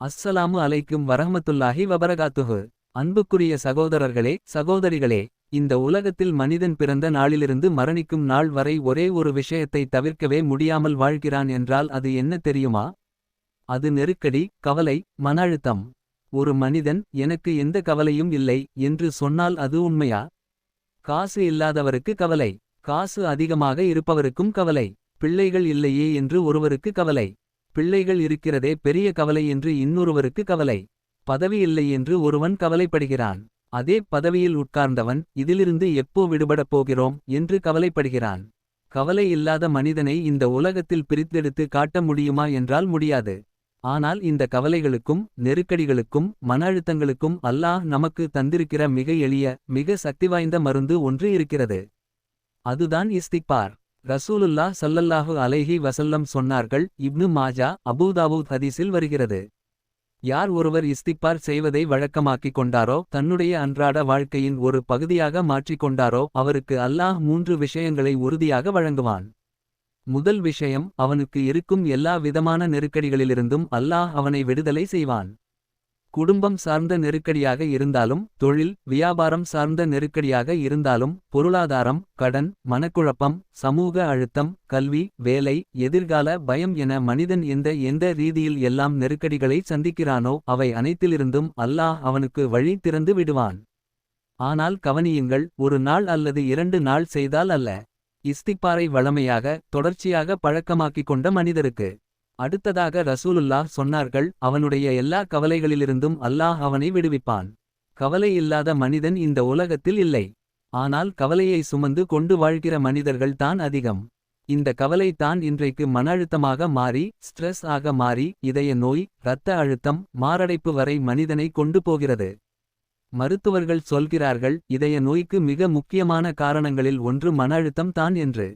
அஸ்ஸலாமு அலைக்கும் வரஹமத்துல்லாஹி வபரகாத்துஹு. அன்புக்குரிய சகோதரர்களே சகோதரிகளே இந்த உலகத்தில் மனிதன் பிறந்த நாளிலிருந்து மரணிக்கும் நாள் வரை ஒரே ஒரு விஷயத்தை தவிர்க்கவே முடியாமல் வாழ்கிறான் என்றால் அது என்ன தெரியுமா? அது நெருக்கடி கவலை மன அழுத்தம். ஒரு மனிதன் எனக்கு எந்த கவலையும் இல்லை என்று சொன்னால் அது உண்மையா? காசு இல்லாதவருக்கு கவலை. காசு அதிகமாக இருப்பவருக்கும் கவலை. பிள்ளைகள் இல்லையே என்று ஒருவருக்கு கவலை. பிள்ளைகள் இருக்கிறதே பெரிய கவலை என்று இன்னொருவருக்கு கவலை. பதவி இல்லை என்று ஒருவன் கவலைப்படுகிறான். அதே பதவியில் உட்கார்ந்தவன் இதிலிருந்து எப்போ விடுபடப் போகிறோம்? என்று கவலைப்படுகிறான். கவலை இல்லாத மனிதனை இந்த உலகத்தில் பிரித்தெடுத்து காட்ட முடியுமா என்றால் முடியாது. ஆனால் இந்த கவலைகளுக்கும் நெருக்கடிகளுக்கும் மன அழுத்தங்களுக்கும் அல்லாஹ் நமக்கு தந்திருக்கிற மிக எளிய மிக சக்திவாய்ந்த மருந்து ஒன்று இருக்கிறது. அதுதான் இஸ்திக்பார். ரசூலுல்லாஹ் சல்லல்லாஹு அலைஹி வசல்லம் சொன்னார்கள் இப்னு மாஜா அபூதாவூத் ஹதீஸில் வருகிறது. யார் ஒருவர் இஸ்திப்பார் செய்வதை வழக்கமாக்கிக் கொண்டாரோ தன்னுடைய அன்றாட வாழ்க்கையின் ஒரு பகுதியாக மாற்றிக் கொண்டாரோ அவருக்கு அல்லாஹ் மூன்று விஷயங்களை உறுதியாக வழங்குவான். முதல் விஷயம் அவனுக்கு இருக்கும் எல்லா விதமான நெருக்கடிகளிலிருந்தும் அல்லாஹ் அவனை விடுதலை செய்வான். குடும்பம் சார்ந்த நெருக்கடியாக இருந்தாலும் தொழில் வியாபாரம் சார்ந்த நெருக்கடியாக இருந்தாலும் பொருளாதாரம் கடன் மனக்குழப்பம் சமூக அழுத்தம் கல்வி வேலை எதிர்கால பயம் என மனிதன் எந்த எந்த ரீதியில் எல்லாம் நெருக்கடிகளை சந்திக்கிறானோ அவை அனைத்திலிருந்தும் அல்லாஹ் அவனுக்கு வழி திறந்து விடுவான். ஆனால் கவனியுங்கள் ஒரு நாள் அல்லது இரண்டு நாள் செய்தால் அல்ல. இஸ்திக்பாரை வளமையாக தொடர்ச்சியாக பழக்கமாக்கிக் கொண்ட மனிதருக்கு. அடுத்ததாக ரசூலுல்லாஹ் சொன்னார்கள் அவனுடைய எல்லா கவலைகளிலிருந்தும் அல்லாஹ் அவனை விடுவிப்பான். கவலை இல்லாத மனிதன் இந்த உலகத்தில் இல்லை. ஆனால் கவலையை சுமந்து கொண்டு வாழ்கிற மனிதர்கள் தான் அதிகம். இந்த கவலை தான் இன்றைக்கு மன அழுத்தமாக மாறி ஸ்ட்ரெஸ் ஆக மாறி இதய நோய் இரத்த அழுத்தம் மாரடைப்பு வரை மனிதனை கொண்டு போகிறது. மருத்துவர்கள் சொல்கிறார்கள் இதய நோய்க்கு மிக முக்கியமான காரணங்களில் ஒன்று மன அழுத்தம் தான் என்று.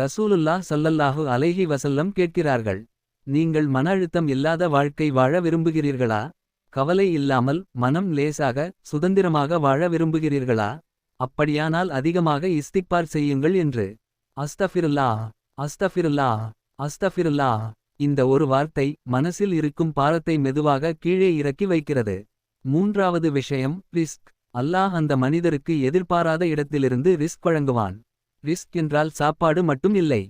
ரசூலுல்லாஹ் சல்லல்லாஹு அலைஹி வசல்லம் கேட்கிறார்கள். நீங்கள் மன அழுத்தம் இல்லாத வாழ்க்கை வாழ விரும்புகிறீர்களா? கவலை இல்லாமல் மனம் லேசாக சுதந்திரமாக வாழ விரும்புகிறீர்களா? அப்படியானால் அதிகமாக இஸ்திக்பார் செய்யுங்கள் என்று. அஸ்தஃபிருல்லாஹ் அஸ்தஃபிருல்லாஹ் அஸ்தஃபிருல்லாஹ். இந்த ஒரு வார்த்தை மனசில் இருக்கும் பாரத்தை மெதுவாக கீழே இறக்கி வைக்கிறது. மூன்றாவது விஷயம் ரிஸ்க். அல்லாஹ் அந்த மனிதருக்கு எதிர்பாராத இடத்திலிருந்து ரிஸ்க் வழங்குவான். ரிஸ்க் என்றால் சாப்பாடு மட்டும் இல்லை.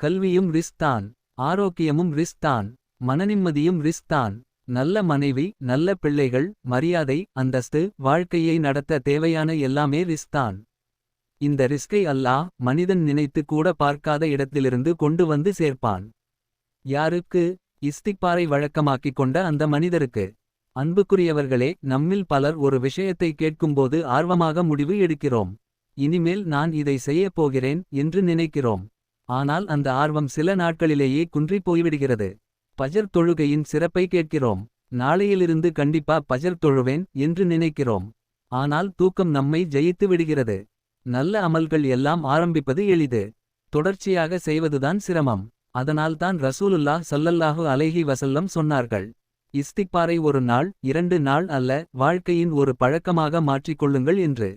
கல்வியும் ரிஸ்க் தான். ஆரோக்கியமும் ரிஸ்க் தான். மனநிம்மதியும் ரிஸ்க் தான். நல்ல மனைவி நல்ல பிள்ளைகள் மரியாதை அந்தஸ்து வாழ்க்கையை நடத்த தேவையான எல்லாமே ரிஸ்க் தான். இந்த ரிஸ்கை அல்லாஹ் மனிதன் நினைத்து கூட பார்க்காத இடத்திலிருந்து கொண்டு வந்து சேர்ப்பான். யாருக்கு? இஸ்திக்பாரை வழக்கமாக்கிக் கொண்ட அந்த மனிதருக்கு. அன்புக்குரியவர்களே நம்மில் பலர் ஒரு விஷயத்தை கேட்கும்போது ஆர்வமாக முடிவு எடுக்கிறோம். இனிமேல் நான் இதை செய்யப் போகிறேன் என்று நினைக்கிறோம். ஆனால் அந்த ஆர்வம் சில நாட்களிலேயே குன்றிப் போய்விடுகிறது. பஜர் தொழுகையின் சிறப்பை கேட்கிறோம். நாளையிலிருந்து கண்டிப்பா பஜர் தொழுவேன் என்று நினைக்கிறோம். ஆனால் தூக்கம் நம்மை ஜெயித்து விடுகிறது. நல்ல அமல்கள் எல்லாம் ஆரம்பிப்பது எளிது. தொடர்ச்சியாக செய்வதுதான் சிரமம். அதனால்தான் ரசூலுல்லாஹ் சல்லல்லாஹு அலைஹி வசல்லம் சொன்னார்கள். இஸ்திக்பாரை ஒரு நாள் இரண்டு நாள் அல்ல வாழ்க்கையின் ஒரு பழக்கமாக மாற்றிக்கொள்ளுங்கள் என்று.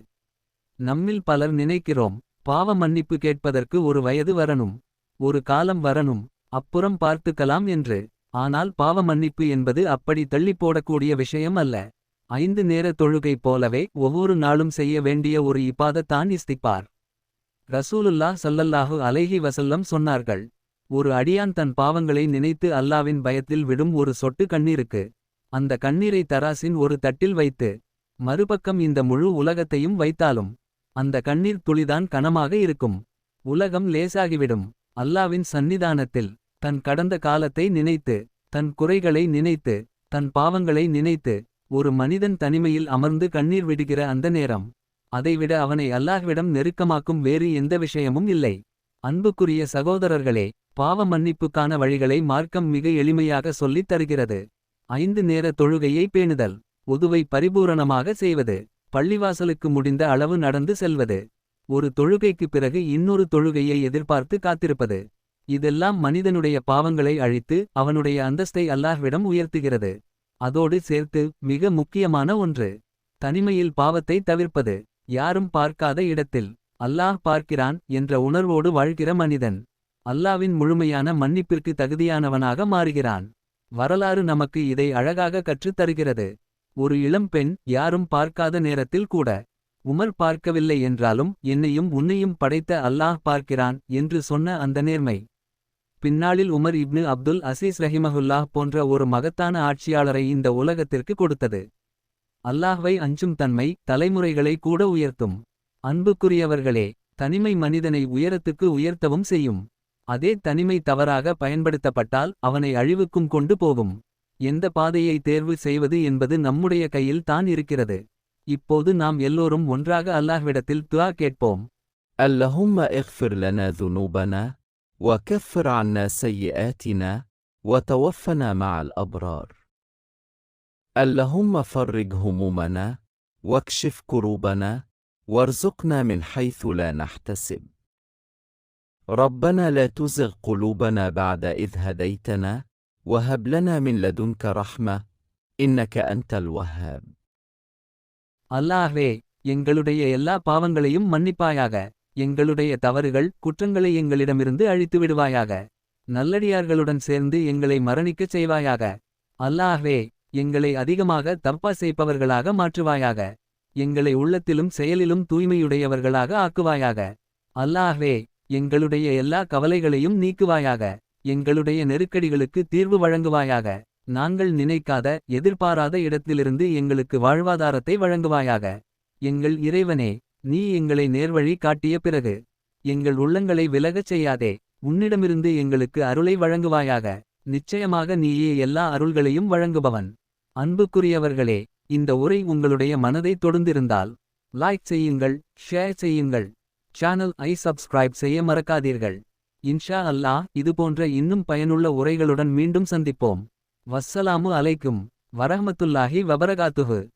நம்மில் பலர் நினைக்கிறோம் பாவ மன்னிப்பு கேட்பதற்கு ஒரு வயது வரணும் ஒரு காலம் வரணும் அப்புறம் பார்த்துக்கலாம் என்று. ஆனால் பாவ மன்னிப்பு என்பது அப்படி தள்ளிப் போடக்கூடிய விஷயம் அல்ல. ஐந்து நேர தொழுகை போலவே ஒவ்வொரு நாளும் செய்ய வேண்டிய ஒரு இப்பாத தான் இஸ்திப்பார் ரசூலுல்லாஹ் சல்லல்லாஹு அலைஹி வசல்லம் சொன்னார்கள் ஒரு அடியான் தன் பாவங்களை நினைத்து அல்லாவின் பயத்தில் விடும் ஒரு சொட்டு கண்ணீருக்கு அந்த கண்ணீரை தராசின் ஒரு தட்டில் வைத்து மறுபக்கம் இந்த முழு உலகத்தையும் வைத்தாலும் அந்த கண்ணீர் துளிதான் கனமாக இருக்கும். உலகம் லேசாகிவிடும். அல்லாவின் சந்நிதானத்தில் தன் கடந்த காலத்தை நினைத்து தன் குறைகளை நினைத்து தன் பாவங்களை நினைத்து ஒரு மனிதன் தனிமையில் அமர்ந்து கண்ணீர் விடுகிற அந்த நேரம். அதைவிட அவனை அல்லாஹ்விடம் நெருக்கமாக்கும் வேறு எந்த விஷயமும் இல்லை. அன்புக்குரிய சகோதரர்களே பாவ மன்னிப்புக்கான வழிகளை மார்க்கம் மிக எளிமையாக சொல்லித் தருகிறது. ஐந்து நேர தொழுகையை பேணுதல் உதுவை பரிபூரணமாக செய்வது. பள்ளிவாசலுக்கு முடிந்த அளவு நடந்து செல்வது. ஒரு தொழுகைக்கு பிறகு இன்னொரு தொழுகையை எதிர்பார்த்து காத்திருப்பது. இதெல்லாம் மனிதனுடைய பாவங்களை அழித்து அவனுடைய அந்தஸ்தை அல்லாஹ்விடம் உயர்த்துகிறது. அதோடு சேர்த்து மிக முக்கியமான ஒன்று தனிமையில் பாவத்தை தவிர்ப்பது. யாரும் பார்க்காத இடத்தில் அல்லாஹ் பார்க்கிறான் என்ற உணர்வோடு வாழ்கிற மனிதன். அல்லாவின் முழுமையான மன்னிப்பிற்கு தகுதியானவனாக மாறுகிறான். வரலாறு நமக்கு இதை அழகாக கற்றுத் தருகிறது ஒரு இளம்பெண் யாரும் பார்க்காத நேரத்தில் கூட உமர் பார்க்கவில்லை என்றாலும் என்னையும் உன்னையும் படைத்த அல்லாஹ் பார்க்கிறான் என்று சொன்ன அந்த நேர்மை. பின்னாளில் உமர் இப்னு அப்துல் அசீஸ் ரஹிமஹுல்லாஹ் போன்ற ஒரு மகத்தான ஆட்சியாளரை இந்த உலகத்திற்கு கொடுத்தது. அல்லாஹ்வை அஞ்சும் தன்மை தலைமுறைகளை கூட உயர்த்தும். அன்புக்குரியவர்களே தனிமை மனிதனை உயரத்துக்கு உயர்த்தவும் செய்யும். அதே தனிமை தவறாக பயன்படுத்தப்பட்டால் அவனை அழிவுக்கும் கொண்டு போகும். எந்த பாதையை தேர்வு செய்வது என்பது நம்முடைய கையில் தான் இருக்கிறது இப்போது நாம் எல்லோரும் ஒன்றாக அல்லாஹ்விடத்தில் துஆ கேட்போம் اللهم اغفر لنا ذنوبنا وكفر عنا سيئاتنا وتوفنا مع الابرار اللهم فرج همومنا واكشف كروبنا وارزقنا من حيث لا نحتسب ربنا لا تزغ قلوبنا بعد اذ هديتنا وهب لنا من لدنك رحمه انك انت الوهاب அல்லாஹ்வே எங்களுடைய எல்லா பாவங்களையும் மன்னிப்பாயாக எங்களுடைய தவறுகள் குற்றங்களை எங்களிடமிருந்து அழித்து விடுவாயாக நல்லடியார்களுடன் சேர்ந்து எங்களை மரணிக்கச் செய்வாயாக அல்லாஹ்வே எங்களை அதிகமாக தப்பா செய்பவர்களாக மாற்றுவாயாக எங்களை உள்ளத்திலும் செயலிலும் தூய்மையுடையவர்களாக ஆக்குவாயாக அல்லாஹ்வே எங்களுடைய எல்லா கவலைகளையும் நீக்குவாயாக எங்களுடைய நெருக்கடிகளுக்கு தீர்வு வழங்குவாயாக. நாங்கள் நினைக்காத எதிர்பாராத இடத்திலிருந்து எங்களுக்கு வாழ்வாதாரத்தை வழங்குவாயாக. எங்கள் இறைவனே நீ எங்களை நேர்வழி காட்டிய பிறகு எங்கள் உள்ளங்களை விலகச் செய்யாதே உன்னிடமிருந்து எங்களுக்கு அருளை வழங்குவாயாக. நிச்சயமாக நீயே எல்லா அருள்களையும் வழங்குபவன். அன்புக்குரியவர்களே இந்த உரை உங்களுடைய மனதை தொடுந்திருந்தால் லைக் செய்யுங்கள் ஷேர் செய்யுங்கள். சேனல் ஐ சப்ஸ்கிரைப் செய்ய மறக்காதீர்கள். இன்ஷா அல்லாஹ் இதுபோன்ற இன்னும் பயனுள்ள உரைகளுடன் மீண்டும் சந்திப்போம். வஸ்ஸலாமு அலைக்கும். வரஹமத்துல்லாஹி வபரகாத்துஹு.